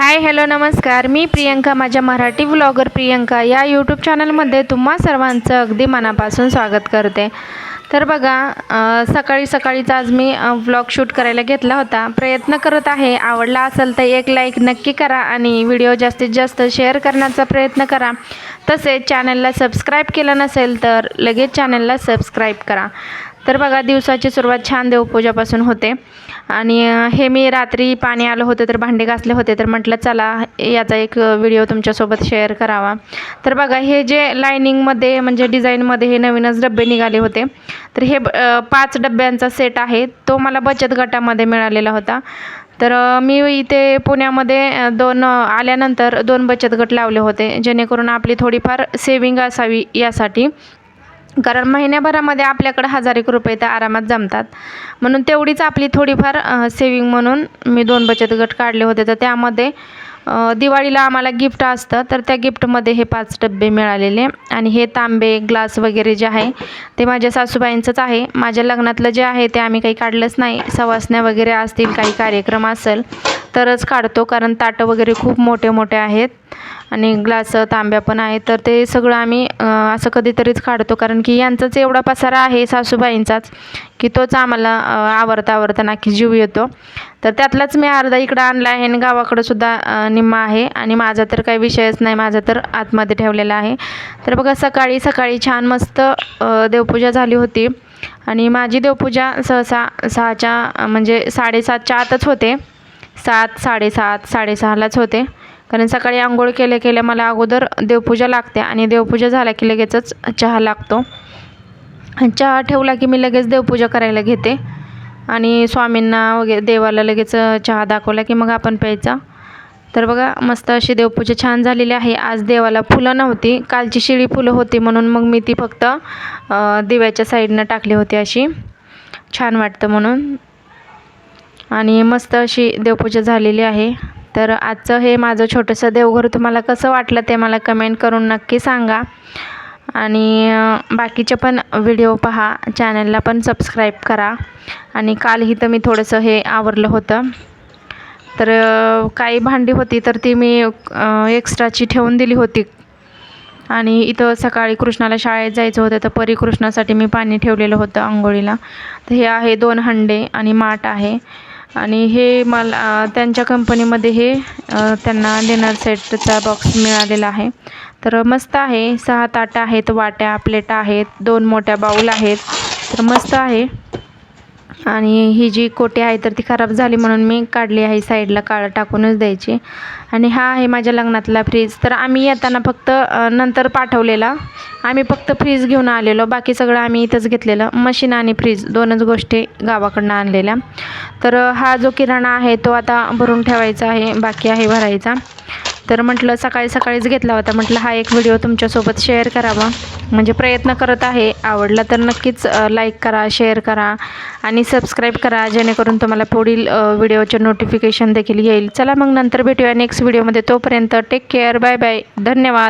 Hi hello नमस्कार. मी प्रियंका माझ्या Marathi vlogger Priyanka. या यूट्यूब चॅनलमध्ये तुम्हा सर्वांचं अगदी मनापासून स्वागत करते. तर बघा सकाळी सकाळीचा आज मी व्लॉग शूट करायला घेतला होता. प्रयत्न करत आहे. आवडला असेल तर एक लाईक नक्की करा आणि व्हिडिओ जास्तीत जास्त शेअर करण्याचा प्रयत्न करा. तसेच चॅनलला सबस्क्राईब केलं नसेल तर लगेच चॅनलला सबस्क्राईब करा. तर बघा दिवसाची सुरुवात छान देवपूजापासून होते. आणि हे मी रात्री पाणी आलं होतं तर भांडे घासले होते तर म्हटलं चला याचा एक व्हिडिओ तुमच्यासोबत शेअर करावा. तर बघा हे जे लायनिंगमध्ये म्हणजे डिझाईनमध्ये हे नवीनच डबे निघाले होते. तर हे पाच डब्यांचा सेट आहे. तो मला बचत गटामध्ये मिळालेला होता. तर मी इथे पुण्यामध्ये दोन आल्यानंतर दोन बचत गट लावले होते जेणेकरून आपली थोडीफार सेविंग असावी यासाठी. कारण महिन्याभरामध्ये आपल्याकडं हजार एक रुपये तर आरामात जमतात. म्हणून तेवढीच आपली थोडीफार सेविंग म्हणून मी दोन बचत गट काढले होते. तर त्यामध्ये दिवाळीला आम्हाला गिफ्ट असतं. तर त्या गिफ्टमध्ये हे पाच डब्बे मिळालेले. आणि हे तांबे ग्लास वगैरे जे आहे ते माझ्या सासूबाईंचंच आहे. माझ्या लग्नातलं जे आहे ते आम्ही काही काढलंच नाही. सवासण्या वगैरे असतील काही कार्यक्रम असेल तरच काढतो. कारण ताटं वगैरे खूप मोठे मोठे आहेत. आणि ग्लास तांब्या पण आहे तर ते सगळं आम्ही असं कधीतरीच काढतो. कारण की यांचाच एवढा पसारा आहे सासूबाईंचाच की तोच आम्हाला आवडता आवरता नाखी जीव येतो. तर त्यातलाच मी अर्धा इकडं आणला आहे आणि गावाकडं सुद्धा निम्मा आहे. आणि माझा तर काही विषयच नाही. माझा तर आतमध्ये ठेवलेला आहे. तर बघा सकाळी सकाळी छान मस्त देवपूजा झाली होती. आणि माझी देवपूजा सहसा सहाच्या म्हणजे साडेसातच्या आतच होते. सात साडेसात साडेसहालाच होते. कारण सकाळी आंघोळ केल्या केल्या मला अगोदर देवपूजा लागते आणि देवपूजा झाल्या की लगेचच चहा लागतो. चहा ठेवला की मी लगेच देवपूजा करायला घेते. आणि स्वामींना वगैरे देवाला लगेच चहा दाखवला की मग आपण प्यायचा. तर बघा मस्त अशी देवपूजा छान झालेली आहे. आज देवाला फुलं नव्हती कालची शिळी फुलं होती म्हणून मग मी ती फक्त दिव्याच्या साईडनं टाकली होती अशी. छान वाटतं म्हणून. आणि मस्त अशी देवपूजा झालेली आहे. तर आजचं हे माझं छोटंसं देवघर तुम्हाला कसं वाटलं ते मला कमेंट करून नक्की सांगा. आणि बाकीचे पण व्हिडिओ पहा चॅनलला पण सबस्क्राईब करा. आणि कालही तर मी थोडंसं हे आवरलं होतं. तर काही भांडी होती तर ती मी एक्स्ट्राची ठेवून दिली होती. आणि इथं सकाळी कृष्णाला शाळेत जायचं होतं तर परिकृष्णासाठी मी पाणी ठेवलेलं होतं आंघोळीला. तर हे आहे दोन हंडे आणि माठ आहे. आणि हे मला त्यांच्या कंपनीमध्ये हे त्यांना डिनर सेटचा बॉक्स मिळालेला आहे. तर मस्त आहे. सहा ताटं आहेत वाट्या प्लेटा आहेत दोन मोठ्या बाऊल आहेत. तर मस्त आहे. आणि ही जी कोटी आहे तर ती खराब झाली म्हणून मी काढली आहे. साईडला काळं टाकूनच द्यायची. आणि हा आहे माझ्या लग्नातला फ्रीज तर आम्ही येताना फक्त नंतर पाठवलेला. आम्ही फक्त फ्रीज घेऊन आलेलो. बाकी सगळं आम्ही इथंच घेतलेलं. मशीन आणि फ्रीज दोनच गोष्टी गावाकडनं आणलेल्या. तर हा जो किराणा आहे तो आता भरून ठेवायचा आहे. बाकी आहे भरायचा. तर म्हटलं सकाळी सकाळीच घेतला होता. म्हटलं हा एक व्हिडिओ तुमच्यासोबत शेअर करावा. म्हणजे प्रयत्न करत आहे. आवडला तर नक्कीच लाईक करा शेअर करा आणि सबस्क्राईब करा. जेणेकरून तुम्हाला पुढील व्हिडिओचे नोटिफिकेशन देखील येईल. चला मग नंतर भेटूया नेक्स्ट व्हिडिओमध्ये तोपर्यंत टेक केअर बाय बाय धन्यवाद.